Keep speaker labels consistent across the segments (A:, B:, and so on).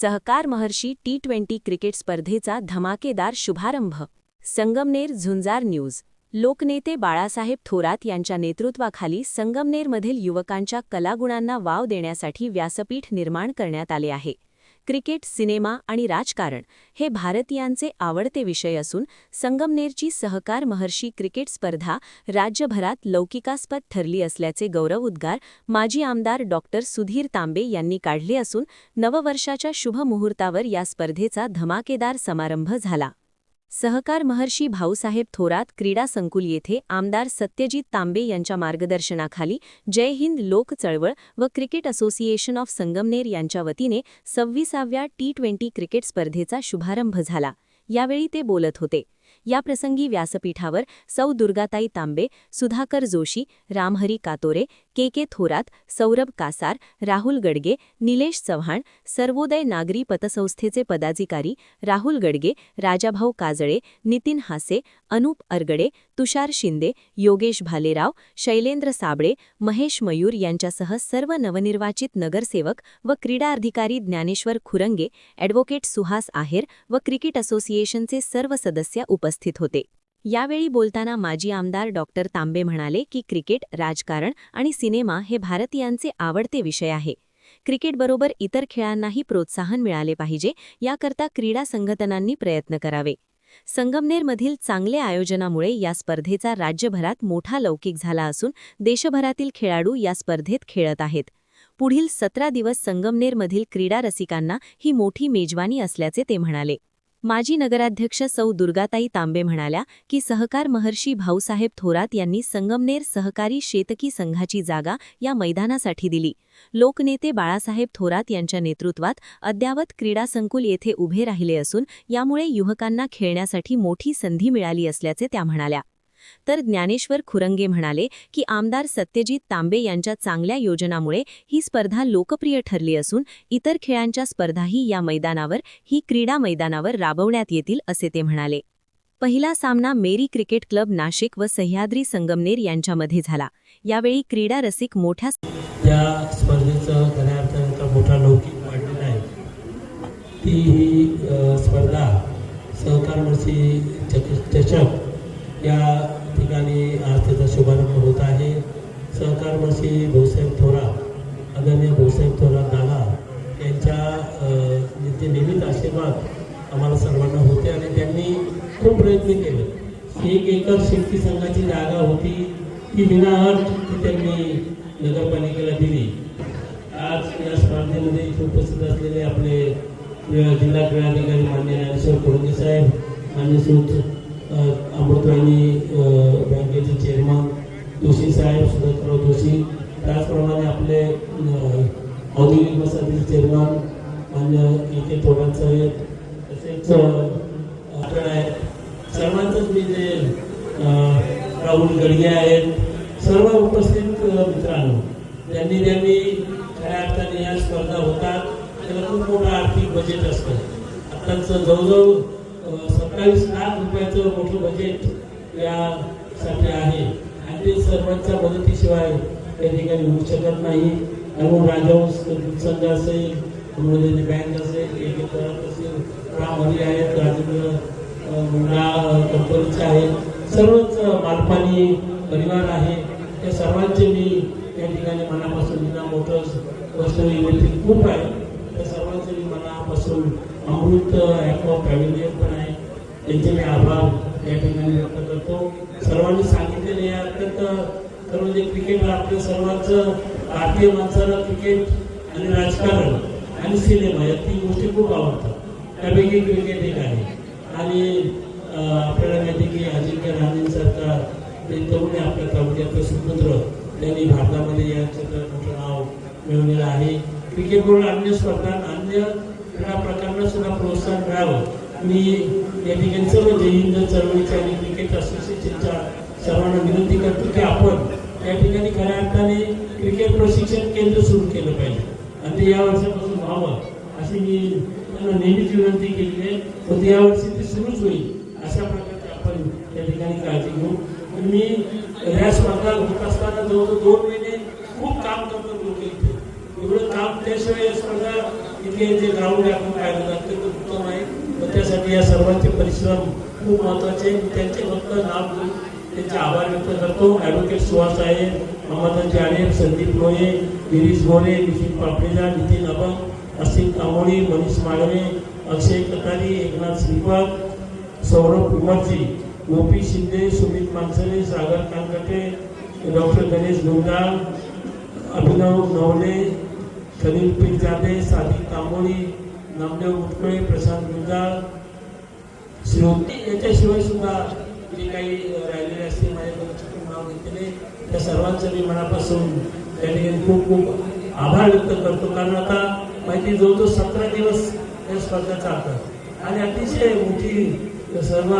A: सहकार महर्षी T twenty cricket स्पर्धेचा धमाकेदार शुभारंभ. संगमनेर झुंजार न्यूज. लोकनेते बाळासाहेब थोरात यांच्या नेतृत्वाखाली संगमनेरमधील युवकांच्या कलागुणांना वाव देण्यासाठी व्यासपीठ निर्माण करण्यात आले आहे. क्रिकेट सिनेमा आणि राजकारण हे भारतीयांचे आवडते विषय असून संगमनेरची सहकार महर्षी क्रिकेट स्पर्धा राज्यभरात लौकिकास्पद ठरली असल्याचे गौरव उद्गार माजी आमदार डॉक्टर सुधीर तांबे यांनी काढले असून नववर्षाच्या शुभमुहूर्तावर या स्पर्धेचा धमाकेदार समारंभ झाला. सहकार महर्षी भाऊसाहेब थोरात क्रीडा संकुल येथे आमदार सत्यजित तांबे यांच्या मार्गदर्शनाखाली जय हिंद लोक चळवळ व क्रिकेट असोसिएशन ऑफ संगमनेर यांच्या वतीने सव्वीसाव्या टी ट्वेंटी क्रिकेट स्पर्धेचा शुभारंभ झाला. यावेळी ते बोलत होते. याप्रसंगी व्यासपीठावर सौ दुर्गाताई तांबे सुधाकर जोशी रामहरी कातोरे के के थोरात सौरभ कासार राहुल गडगे निलेश चव्हाण सर्वोदय नागरी पतसंस्थेचे पदाधिकारी राहुल गडगे राजाभाऊ काजळे नितीन हासे अनूप अरगडे तुषार शिंदे योगेश भालेराव शैलेंद्र साबळे महेश मयूर यांच्यासह सर्व नवनिर्वाचित नगरसेवक व क्रीडा अधिकारी ज्ञानेश्वर खुरंगे ॲडव्होकेट सुहास आहेर व क्रिकेट असोसिएशनचे सर्व सदस्य उपस्थित होते. यावेळी बोलताना माजी आमदार डॉक्टर तांबे म्हणाले की क्रिकेट राजकारण आणि सिनेमा हे भारतीयांचे आवडते विषय आहे. क्रिकेटबरोबर इतर खेळांनाही प्रोत्साहन मिळाले पाहिजे याकरता क्रीडा संघटनांनी प्रयत्न करावे. संगमनेरमधील चांगले आयोजनामुळे या स्पर्धेचा राज्यभरात मोठा लौकिक झाला असून देशभरातील खेळाडू या स्पर्धेत खेळत आहेत. पुढील सतरा दिवस संगमनेरमधील क्रीडा रसिकांना ही मोठी मेजवानी असल्याचे ते म्हणाले. माजी नगराध्यक्ष सौ दुर्गाताई तांबे म्हणाल्या की सहकार महर्षी भाऊसाहेब थोरात यांनी संगमनेर सहकारी शेतकी संघाची जागा या मैदानासाठी दिली. लोकनेते बाळासाहेब थोरात यांच्या नेतृत्वात अद्यावत क्रीडा संकुल येथे उभे राहिले असून यामुळे युवकांना खेळण्यासाठी मोठी संधी मिळाली असल्याचे त्या म्हणाल्या. तर ज्ञानेश्वर खुरंगे म्हणाले की आमदार सत्यजित तांबे यांच्या चांगल्या योजनामुळे ही स्पर्धा लोकप्रिय ठरली असून इतर खेळांच्या स्पर्धाही या मैदानावर ही क्रीडा मैदानावर राबवण्यात येतील असे ते म्हणाले. पहिला सामना मेरी क्रिकेट क्लब नाशिक व सह्याद्री संगमनेर यांच्यामध्ये झाला. यावेळी क्रीडा रसिक मोठ्या
B: त्या स्पर्धेचं खऱ्या अर्थाने मोठा लौकिक वाढलेला आहे ती ही स्पर्धा सहकार चक चषक या ठिकाणी आरतीचा शुभारंभ होत आहे. सहकार मर्सी भाऊसाहेब थोरात आदरणीय भाऊसाहेब थोरात दादा यांच्या अ, ते नेहमीच आशीर्वाद आम्हाला सर्वांना होते आणि त्यांनी खूप प्रयत्न केले. एक एकर शेतकी संघाची जागा होती ती विनाअर्थ ती त्यांनी नगरपालिकेला दिली. आज या स्पर्धेमध्ये इथे उपस्थित असलेले आपले जिल्हा क्रीडाधिकारी मान्य ज्ञानेश्वर कोळगे साहेब मान्य सुत अमृतवाणी बँकेचे चेअरमन जोशी साहेब सुधाकरराव जोशी. त्याचप्रमाणे आपले औद्योगिक बसातील चेअरमन मान्य ए के थोरात साहेब. तसेच आपण आहेत सर्वांचंच मी जे राहुल गडगे आहेत सर्व उपस्थित मित्रांनो त्यांनी त्यांनी खऱ्या अर्थाने या स्पर्धा होतात त्याला खूप मोठं आर्थिक बजेट असतं. आत्ताचं जवळजवळ सत्तावीस लाख रुपयाचं मोठं बजेट यासाठी आहे. आणि ते सर्वांच्या मदतीशिवाय त्या ठिकाणी होऊ शकत नाही. त्यामुळे राजहंस संघ असेल अमृतनी बँक असेल एक असेल रामहरी आहेत राजेंद्र मुंडा कंपनीचे आहेत. सर्वच मालपानी परिवार आहे. त्या सर्वांचे मी या ठिकाणी मनापासून विना मोटर्स वस्तू इलेक्ट्रिक खूप आहे. त्या सर्वांचे मी मनापासून अमृत ॲक्वा पॅव्हिलियन त्यांचे मी आभार या ठिकाणी व्यक्त करतो सर्वांनी सांगितलेले या अत्यंत तर म्हणजे क्रिकेट आपल्या सर्वांचं भारतीय माणसाला क्रिकेट आणि राजकारण आणि सिनेमा या तीन गोष्टी खूप आवडतात. त्यापैकी क्रिकेट एक आहे. आणि आपल्याला माहिती की अजिंक्य राणेंसारखा ते तरुण आहे आपल्या तालुक्यातले सुपुत्र त्यांनी भारतामध्ये या क्षेत्रात मोठं नाव मिळवलेलं आहे. क्रिकेटबरोबर अन्य स्पर्धा अन्य क्रीडा प्रकारांना सुद्धा प्रोत्साहन मिळावं. मी या ठिकाणी सर्व जय हिंद चळवळीच्या आणि क्रिकेट असोसिएशनच्या सर्वांना विनंती करतो की आपण या ठिकाणी खऱ्या अर्थाने क्रिकेट प्रशिक्षण केंद्र सुरू केलं पाहिजे. आणि ते या वर्षापासून व्हावं अशी मी त्यांना नेहमीच विनंती केली आहे. पण ते यावर्षी ते सुरूच होईल अशा प्रकारे आपण या ठिकाणी काळजी घेऊ. आणि मी ह्या स्पर्धा होत असताना जवळजवळ दोन महिने खूप काम करतो लोक इथे. एवढं काम त्याशिवाय स्पर्धा इथे जे ग्राउंड आपण पाहिलं अत्यंत उत्तम आहे. व त्यासाठी या सर्वांचे परिश्रम खूप महत्त्वाचे आहे. त्यांचे फक्त नाव त्यांचे आभार व्यक्त करतो ॲडव्होकेट सुहास आहे ममता जाणे संदीप मोये गिरीश मोरे नितीन पापडेजा नितीन अभंग असिम कामोळी मनीष माळवे अक्षय कतारी एकनाथ श्रीपाद सौरभ कुमारजी गोपी शिंदे सुमित मानसरे सागर कानकटे डॉक्टर गणेश गुंडाळ अभिनव नवले खलील पिरजादे सादिक तांबोळी नामदेव मुटकुळे प्रशांत गुंजाळ. श्रोती याच्याशिवाय सुद्धा जे काही राहिलेले असतील माझ्याकडे नाव घेतलेले. त्या सर्वांचं मी मनापासून त्या ठिकाणी खूप खूप आभार व्यक्त करतो. कारण आता माहिती जवळजवळ सतरा दिवस या स्पर्धा चालतात. आणि अतिशय मोठी सर्व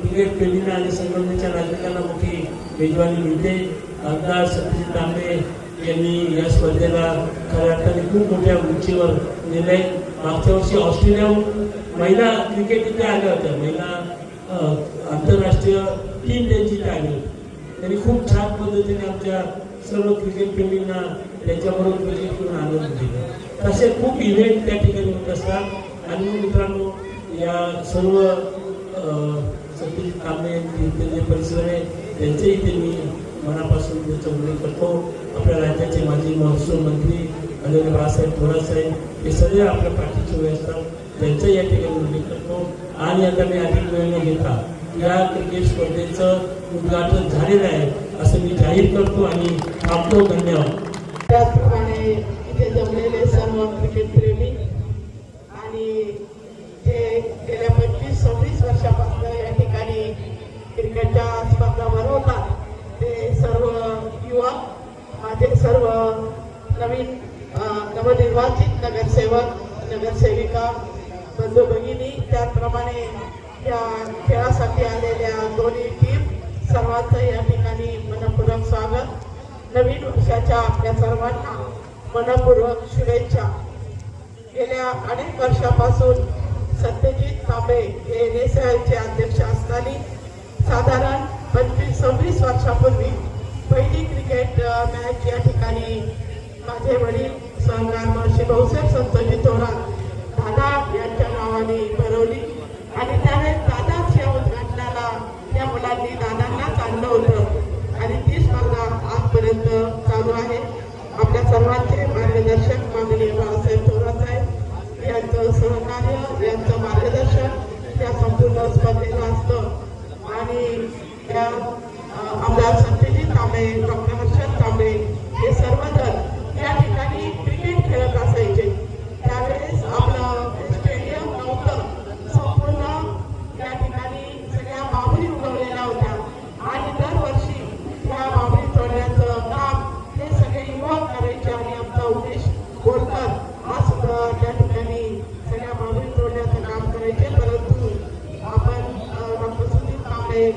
B: क्रिकेट प्रेमींना आणि संघटनेच्या नागरिकांना मोठी मेजवानी मिळते. आमदार सत्यजित तांबे यांनी या स्पर्धेला खऱ्या अर्थाने खूप मोठ्या उंचीवर नेले मागच्या वर्षी ऑस्ट्रेलियाहून महिला क्रिकेट इथे आल्या होत्या. महिला आंतरराष्ट्रीय टीम त्यांची इथे आली होती. त्यांनी खूप छान पद्धतीने आमच्या सर्व क्रिकेट प्रेमींना त्यांच्याबरोबर क्रिकेट करून आनंद दिला. तसे खूप इव्हेंट त्या ठिकाणी होत असतात. आणि मित्रांनो या सर्व सतीश कांबळे यांचे जे परिश्रम आहे त्यांचेही ते मी मनापासून त्याचा उल्लेख करतो. आपल्या राज्याचे माजी महसूल मंत्री आदरणीय बाळासाहेब थोरासाहेब हे सगळे आपल्या पाठीचे उभे असतात. त्यांचं या ठिकाणी उल्लेख करतो. आणि आता मी अधिक वेळ न घेता या क्रिकेट स्पर्धेचं उद्घाटन झालेलं आहे असं मी जाहीर करतो आणि थांबतो. धन्यवाद.
C: त्याचप्रमाणे इथे जमलेले सर्व क्रिकेट प्रेमी आणि जे गेल्या पंचवीस सव्वीस वर्षापासून या ठिकाणी क्रिकेटच्या स्पर्धा भरवतात ते सर्व युवा माझे सर्व नवीन नवनिर्वाचित नगरसेवक नगरसेविका बंधू भगिनी त्याचप्रमाणे या खेळासाठी आलेल्या दोन्ही टीम सर्वांचं या ठिकाणी मनपूर्वक स्वागत. नवीन वर्षाच्या आपल्या सर्वांना मनपूर्वक शुभेच्छा. गेल्या अनेक वर्षापासून सत्यजित तांबे हे एन अध्यक्ष असताना साधारण पंचवीस सव्वीस वर्षापूर्वी पहिली क्रिकेट मॅच या ठिकाणी माझे वडील सहकार महर्षी भाऊसाहेब संतोषी थोरात दादा यांच्या नावाने भरवली. आणि त्यावेळेस दादाच या उद्घाटनाला त्या मुलांनी दादांनाच आणलं होतं. आणि ती स्पर्धा आजपर्यंत चालू आहे. आपल्या सर्वांचे मार्गदर्शक माननीय बाळासाहेब थोरात साहेब यांचं सहकार्य यांचं मार्गदर्शन या संपूर्ण स्पर्धेला असतं. आणि त्या आमदार सत्यजित तांबे डॉक्टर हर्षद तांबे हे सर्वजण या ठिकाणी क्रिकेट खेळत असायचे. त्यावेळेस आपलं स्टेडियम नव्हतं. संपूर्ण या ठिकाणी सगळ्या बाबरी उगवलेल्या होत्या. आणि दरवर्षी या बाबरी तोडण्याचं काम हे सगळे युवक करायचे आणि आमचा उमेश बोरकर हा सुद्धा त्या ठिकाणी सगळ्या बाबरी तोडण्याचं काम करायचे. परंतु आपण डॉक्टर सुनील तांबे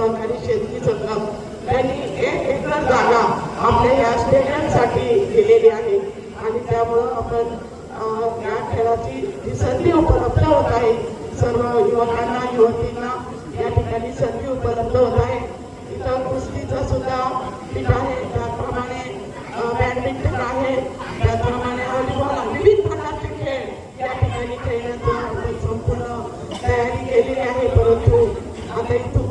C: आहे आणि शेतकी संघ त्यांनी एक एकर जागा आपल्या या स्टेडियमसाठी दिलेली आहे. आणि त्यामुळं आपण या खेळाची जी संधी उपलब्ध होत आहे. सर्व युवकांना युवतींना या ठिकाणी संधी उपलब्ध होत आहे. इथं कुस्तीचं सुद्धा पीठ आहे. त्याचप्रमाणे बॅडमिंटन आहे. त्याचप्रमाणे हॉलीबॉल विविध प्रकारचे खेळ या ठिकाणी खेळण्याचं संपूर्ण तयारी केलेली आहे. परंतु आता इथून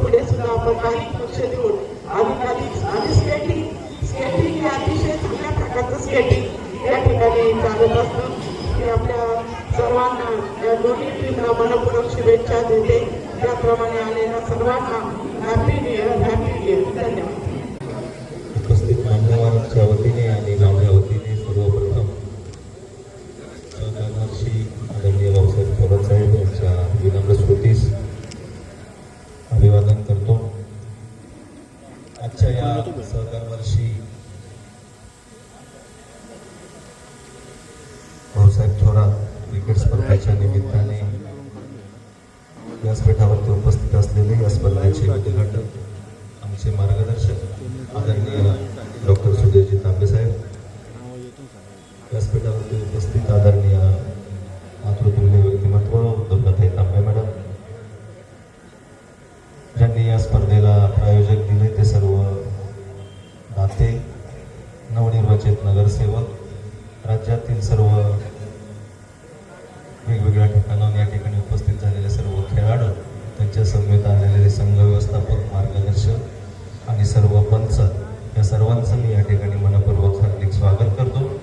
C: पुढे सुद्धा आपण काही लक्ष देऊन अधिकाधिक आणि स्केटिंग स्केटिंग हे अतिशय चांगल्या प्रकारचं स्केटिंग या ठिकाणी चालत असतं की आपल्या सर्वांना या दोन्ही टीमला मनपूर्वक शुभेच्छा देते. त्याप्रमाणे आलेल्या सर्वांना happy new year happy new year धन्यवाद.
D: उपस्थित मान्यवरांच्या वतीने आणि माझ्या वतीने सर्वप्रथम सहकारमर्षी आदरणीय भाऊसाहेब थोरात साहेब यांच्या विनम्र स्मृतीस अभिवादन करतो आजच्या या सहकारवर्षी भाऊसाहेब थोरात क्रिकेट स्पर्धेच्या व्यासपीठावरती उपस्थित असलेले या स्पर्धेचे उद्घाटक आमचे मार्गदर्शक आदरणीय तांबेसाहेब व्यासपीठावरती उपस्थित आदरणीय मातृतुल्य व्यक्तिमत्व दुर्गाताई तांबे मॅडम. ज्यांनी या स्पर्धेला प्रायोजक दिले ते सर्व दाते नवनिर्वाचित नगरसेवक राज्यातील सर्व वेगवेगळ्या ठिकाणाहून या ठिकाणी उपस्थित झालेले सर्व खेळाडू त्यांच्या समेत आलेले संघ व्यवस्थापक मार्गदर्शक आणि सर्व पंच या सर्वांचं मी या ठिकाणी मनपूर्वक हार्दिक स्वागत करतो.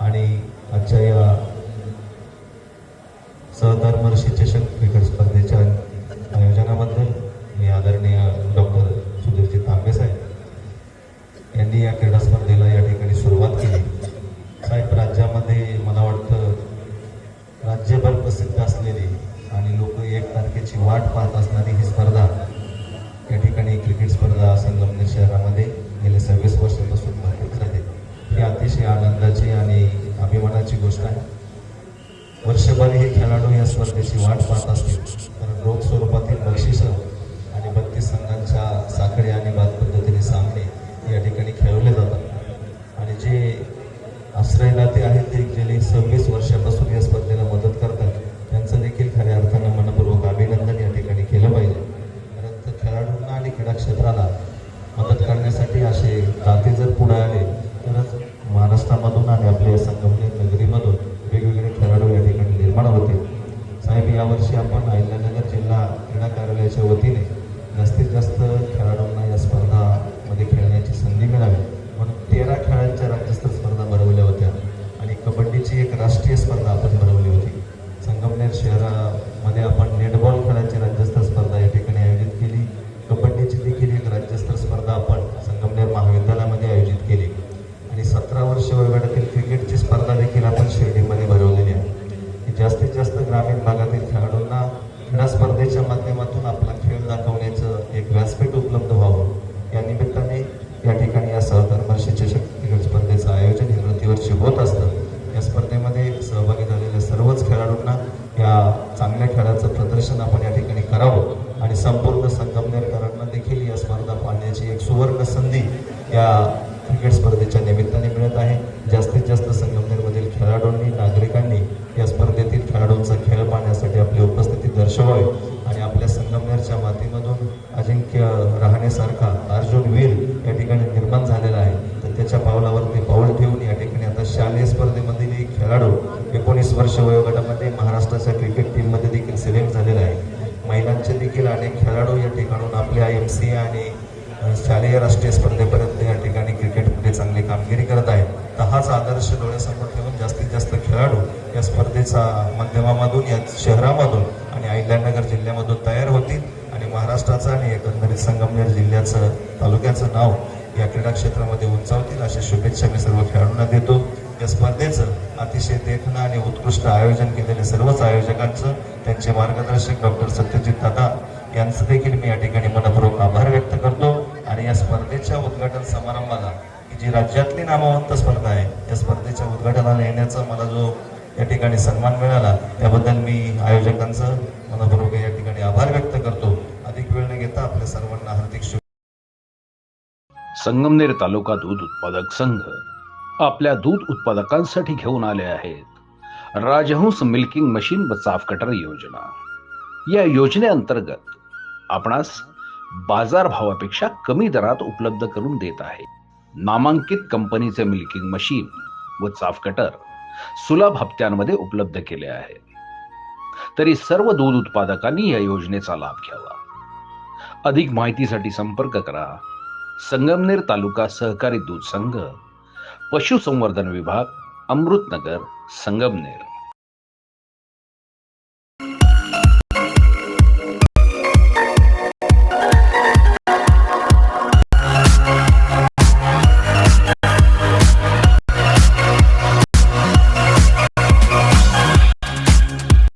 D: आणि आजच्या या सहदार मर्षी चषक गोष्ट आहे वर्षभर हे खेळाडू या स्पर्धेची वाट पाहत असतील. कारण रोख स्वरूपातील बक्षीस आणि बत्तीस संघांच्या साखळी आणि बाद पद्धतीने सामने या ठिकाणी खेळवले जातात. आणि जे आश्रयदाते आहेत ते गेली सव्वीस वर्षापासून या स्पर्धेला मदत करतात त्यांचं देखील खऱ्या अर्थानं मनपूर्वक अभिनंदन या ठिकाणी केलं पाहिजे कारण तर खेळाडूंना आणि क्रीडा क्षेत्राला मदत करण्यासाठी असे दाते जर पुढे आले तरच महाराष्ट्रामधून आणि आपल्या संगमनेर नगरीमधून वेगवेगळे खेळाडू या ठिकाणी निर्माण होतील साहेब यावर्षी आपण अहिल्यानगर जिल्हा क्रीडा कार्यालयाच्या वतीने जास्तीत जास्त खेळाडूंना या स्पर्धामध्ये खेळण्याची संधी मिळावी म्हणून तेरा खेळांच्या राज्यस्तरीय स्पर्धा भरवल्या होत्या आणि कबड्डीची एक राष्ट्रीय स्पर्धा आपण भरवली होती संगमनेर शहरामध्ये आपण नेटबॉल खेळाची राज्यस्तरीय स्पर्धा या ठिकाणी आयोजित केली कबड्डीची देखील एक राज्यस्तरीय स्पर्धा आपण संगमनेर महाविद्यालयामध्ये आयोजित केली आणि सतरा वर्ष वयोगटातील क्रिकेटची स्पर्धा देखील आपण शिर्डीमध्ये भरवलेली आहे की जास्तीत जास्त ग्रामीण भागातील खेळाडूंना क्रीडा स्पर्धेच्या माध्यमातून आपला खेळ दाखवण्याचं एक व्यासपीठ उपलब्ध व्हावं या निमित्ताने या ठिकाणी या सहकार वर्षी चषक क्रिकेट स्पर्धेचं आयोजन हे प्रतिवर्षी होत असतं या स्पर्धेमध्ये सहभागी झालेल्या सर्वच खेळाडूंना या चांगल्या खेळाचं प्रदर्शन आपण या ठिकाणी करावं आणि संपूर्ण संगमनेरकरांना देखील या करण्याची एक सुवर्ण संधी या क्रिकेट स्पर्धेच्या निमित्ताने मिळत आहे. जास्तीत जास्त संगमनेरमधील खेळाडूंनी नागरिकांनी या स्पर्धेतील खेळाडूंचा खेळ पाहण्यासाठी आपली उपस्थिती दर्शवावी आणि आपल्या संगमनेरच्या मातीमधून अजिंक्य राहण्यासारखा अर्जुन वीर या ठिकाणी निर्माण झालेला आहे. तर त्याच्या पावलावरती पाऊल ठेवून या ठिकाणी आता शालेय स्पर्धेमधील एक खेळाडू एकोणीस वर्ष वयोगटामध्ये महाराष्ट्राच्या क्रिकेट टीममध्ये देखील सिलेक्ट झालेला आहे. महिलांचे देखील अनेक खेळाडू या ठिकाणून आपल्या एम सी ए आणि शालेय राष्ट्रीय स्पर्धेपर्यंत या ठिकाणी क्रिकेटमध्ये चांगली कामगिरी करत आहेत. तर हाच आदर्श डोळ्यासमोर ठेवून जास्तीत जास्त खेळाडू या स्पर्धेचा माध्यमामधून या शहरामधून आणि अहिल्यानगर जिल्ह्यामधून तयार होतील आणि महाराष्ट्राचं आणि एकंदरीत संगमनेर जिल्ह्याचं तालुक्याचं नाव या क्रीडा क्षेत्रामध्ये उंचावतील अशा शुभेच्छा मी सर्व खेळाडूंना देतो. या स्पर्धेचं अतिशय देखणं आणि उत्कृष्ट आयोजन केलेल्या सर्वच आयोजकांचं त्यांचे मार्गदर्शक डॉक्टर सत्यजित दादा यांचं देखील मी या ठिकाणी मनपूर्वक आभार व्यक्त करतो. आणि या स्पर्धेच्या उद्घाटन समारंभाला जी राज्यातली नामवंत स्पर्धा आहे या स्पर्धेच्या उद्घाटनाला येण्याचा मला जो या ठिकाणी सन्मान मिळाला त्याबद्दल मी आयोजकांचं मनपूर्वक या ठिकाणी आभार व्यक्त करतो. अधिक वेळ न घेता आपल्या सर्वांना हार्दिक
E: संगमनेर तालुका दूध उत्पादक संघ आपल्या दूध उत्पादकांसाठी घेऊन आले आहेत. राजहंस मिल्किंग मशीन व चाफ कटर योजना. या योजनेअंतर्गत आपणास बाजार भावापेक्षा कमी दरात उपलब्ध करून देत आहे. नामांकित कंपनीचे मिल्किंग मशीन व चाफ कटर सुलभ हप्त्यांमध्ये उपलब्ध केले आहे. तरी सर्व दूध उत्पादकांनी या योजनेचा लाभ घ्यावा. अधिक माहितीसाठी संपर्क करा. संगमनेर तालुका सहकारी दूध संघ पशुसंवर्धन विभाग अमृतनगर संगमनेर.